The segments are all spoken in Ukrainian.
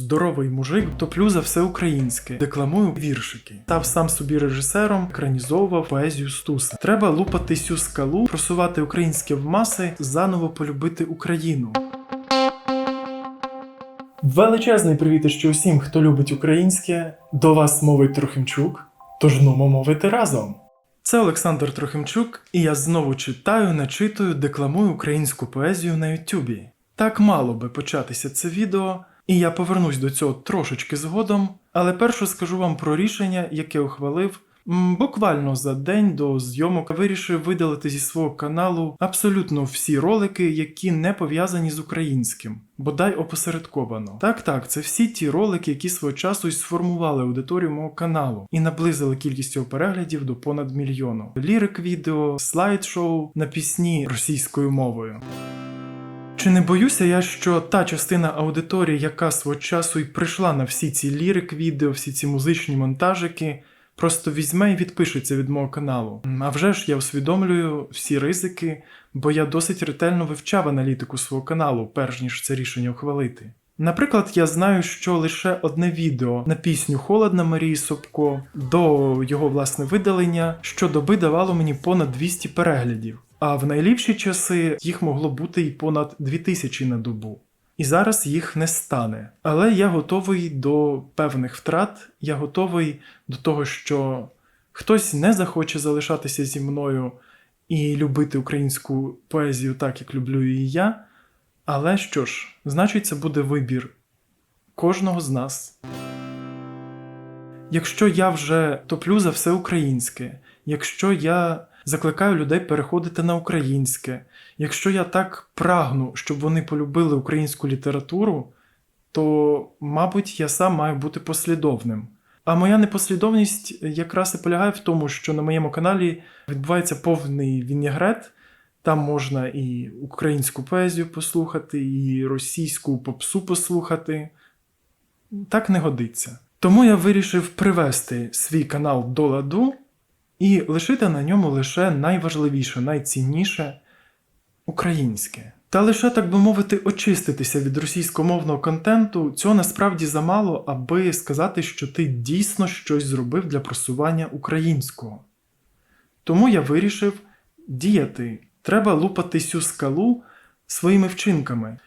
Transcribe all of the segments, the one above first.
Здоровий мужик, топлю за все українське, декламую віршики. Став сам собі режисером, екранізовував поезію Стуса. Треба лупати сю скалу, просувати українське в маси, заново полюбити Україну. Величезний привіт ще усім, хто любить українське. До вас мовить Трохимчук. Тож нумо мовити разом. Це Олександр Трохимчук, і я знову читаю, начитую, декламую українську поезію на Ютубі. Так мало би початися це відео, і я повернусь до цього трошечки згодом, але першу скажу вам про рішення, яке ухвалив буквально за день до зйомок. Вирішив видалити зі свого каналу абсолютно всі ролики, які не пов'язані з українським, бодай опосередковано. Так, так, це всі ті ролики, які свого часу й сформували аудиторію мого каналу і наблизили кількість переглядів до понад мільйону. Лірик відео, слайд-шоу на пісні російською мовою. Чи не боюся я, що та частина аудиторії, яка свого часу й прийшла на всі ці лірик відео, всі ці музичні монтажики, просто візьме і відпишеться від мого каналу. А вже ж я усвідомлюю всі ризики, бо я досить ретельно вивчав аналітику свого каналу, перш ніж це рішення ухвалити. Наприклад, я знаю, що лише одне відео на пісню Холодна Марії Собко до його власне видалення щодоби давало мені понад 200 переглядів. А в найліпші часи їх могло бути і понад 2000 на добу. І зараз їх не стане. Але я готовий до певних втрат, я готовий до того, що хтось не захоче залишатися зі мною і любити українську поезію так, як люблю її я. Але що ж, значить, це буде вибір кожного з нас. Якщо я вже топлю за все українське, якщо я закликаю людей переходити на українське, якщо я так прагну, щоб вони полюбили українську літературу, то, мабуть, я сам маю бути послідовним. А моя непослідовність якраз і полягає в тому, що на моєму каналі відбувається повний вінігрет. Там можна і українську поезію послухати, і російську попсу послухати. Так не годиться. Тому я вирішив привести свій канал до ладу і лишити на ньому лише найважливіше, найцінніше українське. Та лише, так би мовити, очиститися від російськомовного контенту цього насправді замало, аби сказати, що ти дійсно щось зробив для просування українського. Тому я вирішив діяти. Треба лупати цю скалу своїми вчинками.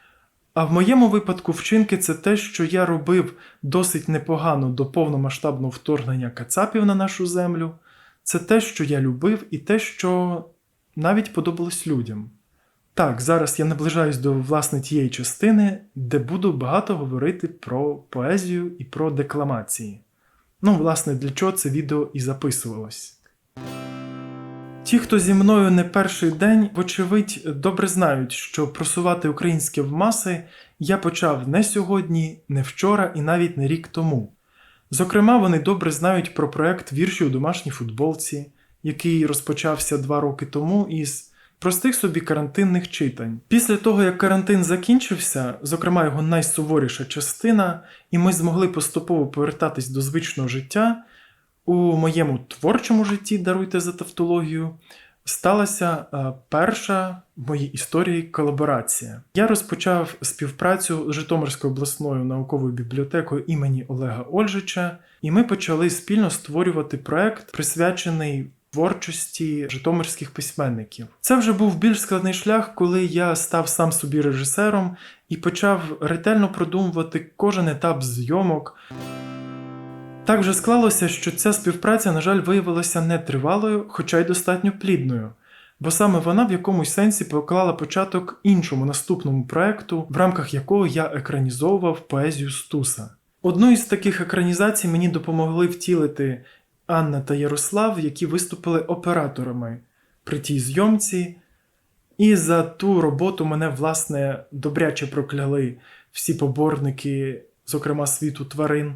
А в моєму випадку вчинки це те, що я робив досить непогано до повномасштабного вторгнення кацапів на нашу землю. Це те, що я любив, і те, що навіть подобалось людям. Так, зараз я наближаюсь до власне тієї частини, де буду багато говорити про поезію і про декламації. Ну, власне, для чого це відео і записувалось. Ті, хто зі мною не перший день, вочевидь, добре знають, що просувати українське в маси я почав не сьогодні, не вчора і навіть не рік тому. Зокрема, вони добре знають про проект вірші у домашній футболці, який розпочався два роки тому із простих собі карантинних читань. Після того, як карантин закінчився, зокрема його найсуворіша частина, і ми змогли поступово повертатись до звичного життя. У моєму творчому житті, даруйте за тавтологію, сталася е, перша в моїй історії колаборація. Я розпочав співпрацю з Житомирською обласною науковою бібліотекою імені Олега Ольжича, і ми почали спільно створювати проект, присвячений творчості житомирських письменників. Це вже був більш складний шлях, коли я став сам собі режисером і почав ретельно продумувати кожен етап зйомок. Так вже склалося, що ця співпраця, на жаль, виявилася нетривалою, хоча й достатньо плідною, бо саме вона в якомусь сенсі поклала початок іншому наступному проекту, в рамках якого я екранізовував поезію Стуса. Одну із таких екранізацій мені допомогли втілити Анна та Ярослав, які виступили операторами при тій зйомці, і за ту роботу мене, власне, добряче прокляли всі поборники, зокрема світу тварин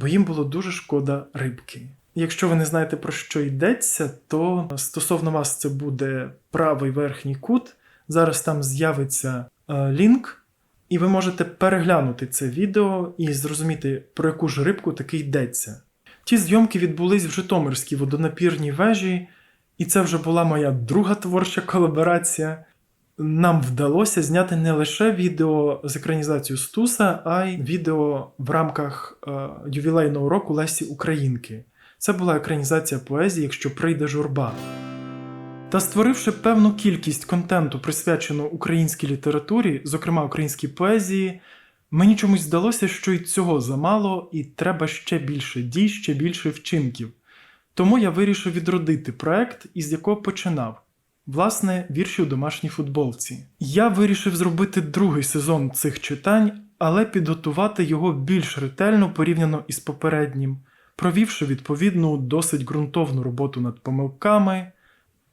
бо їм було дуже шкода рибки. Якщо ви не знаєте про що йдеться, то стосовно вас це буде правий верхній кут. Зараз там з'явиться е, лінк, і ви можете переглянути це відео і зрозуміти, про яку ж рибку таки йдеться. Ті зйомки відбулись в Житомирській водонапірній вежі, і це вже була моя друга творча колаборація. Нам вдалося зняти не лише відео з екранізацією Стуса, а й відео в рамках е, ювілейного року Лесі Українки. Це була екранізація поезії, якщо прийде журба. Та створивши певну кількість контенту, присвячену українській літературі, зокрема українській поезії, мені чомусь здалося, що і цього замало, і треба ще більше дій, ще більше вчинків. Тому я вирішив відродити проект, із якого починав. Власне, вірші у домашній футболці. Я вирішив зробити другий сезон цих читань, але підготувати його більш ретельно порівняно із попереднім, провівши відповідну досить ґрунтовну роботу над помилками,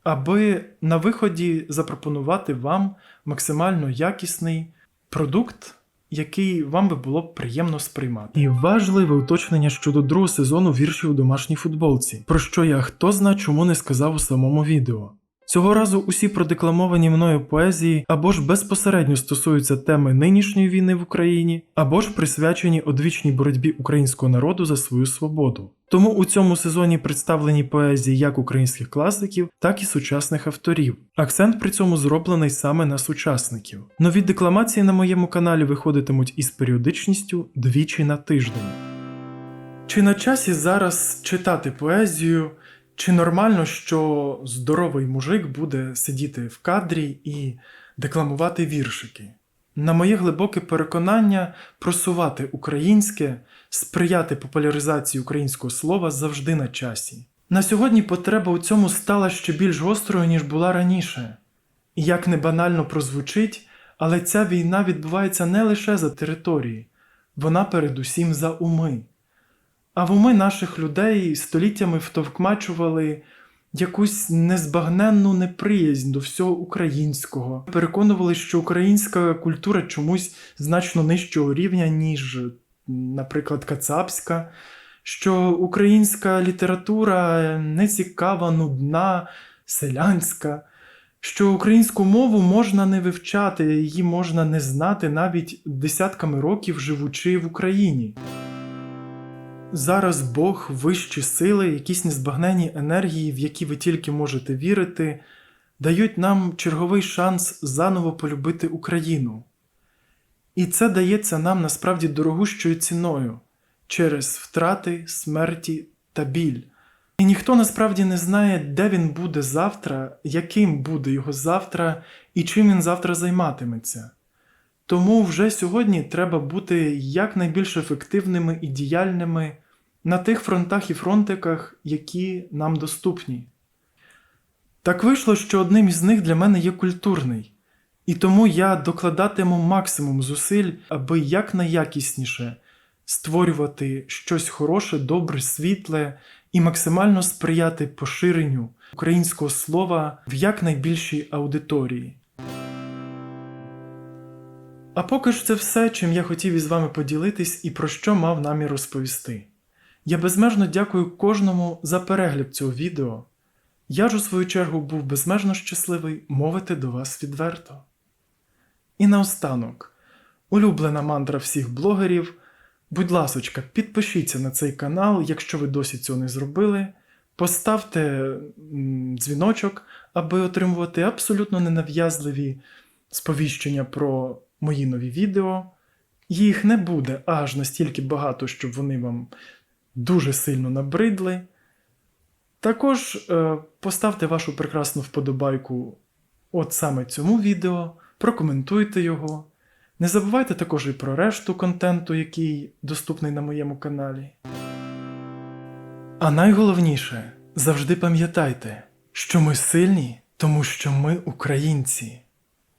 аби на виході запропонувати вам максимально якісний продукт, який вам би було приємно сприймати. І важливе уточнення щодо другого сезону віршів у домашній футболці, про що я хто зна чому не сказав у самому відео. Цього разу усі продекламовані мною поезії або ж безпосередньо стосуються теми нинішньої війни в Україні, або ж присвячені одвічній боротьбі українського народу за свою свободу. Тому у цьому сезоні представлені поезії як українських класиків, так і сучасних авторів. Акцент при цьому зроблений саме на сучасників. Нові декламації на моєму каналі виходитимуть із періодичністю двічі на тиждень. Чи на часі зараз читати поезію? Чи нормально, що здоровий мужик буде сидіти в кадрі і декламувати віршики? На моє глибоке переконання, просувати українське, сприяти популяризації українського слова завжди на часі. На сьогодні потреба у цьому стала ще більш гострою, ніж була раніше. І як не банально прозвучить, але ця війна відбувається не лише за території, вона передусім за уми. А в уми наших людей століттями втовкмачували якусь незбагненну неприязнь до всього українського, переконували, що українська культура чомусь значно нижчого рівня, ніж, наприклад, кацапська, що українська література нецікава, нудна, селянська. Що українську мову можна не вивчати, її можна не знати навіть десятками років живучи в Україні. Зараз Бог, вищі сили, якісь незбагненні енергії, в які ви тільки можете вірити, дають нам черговий шанс заново полюбити Україну. І це дається нам насправді дорогущою ціною через втрати, смерті та біль. І ніхто насправді не знає, де він буде завтра, яким буде його завтра і чим він завтра займатиметься. Тому вже сьогодні треба бути якнайбільш ефективними і діяльними на тих фронтах і фронтиках, які нам доступні. Так вийшло, що одним із них для мене є культурний, і тому я докладатиму максимум зусиль, аби якнайякісніше створювати щось хороше, добре, світле і максимально сприяти поширенню українського слова в якнайбільшій аудиторії. А поки ж це все, чим я хотів із вами поділитись і про що мав намір розповісти. Я безмежно дякую кожному за перегляд цього відео. Я ж у свою чергу був безмежно щасливий мовити до вас відверто. І наостанок, улюблена мантра всіх блогерів. Будь ласочка, підпишіться на цей канал, якщо ви досі цього не зробили. Поставте дзвіночок, аби отримувати абсолютно ненав'язливі сповіщення про мої нові відео. Їх не буде аж настільки багато, щоб вони вам дуже сильно набридли. Також е, поставте вашу прекрасну вподобайку от саме цьому відео, прокоментуйте його. Не забувайте також і про решту контенту, який доступний на моєму каналі. А найголовніше завжди пам'ятайте, що ми сильні, тому що ми українці.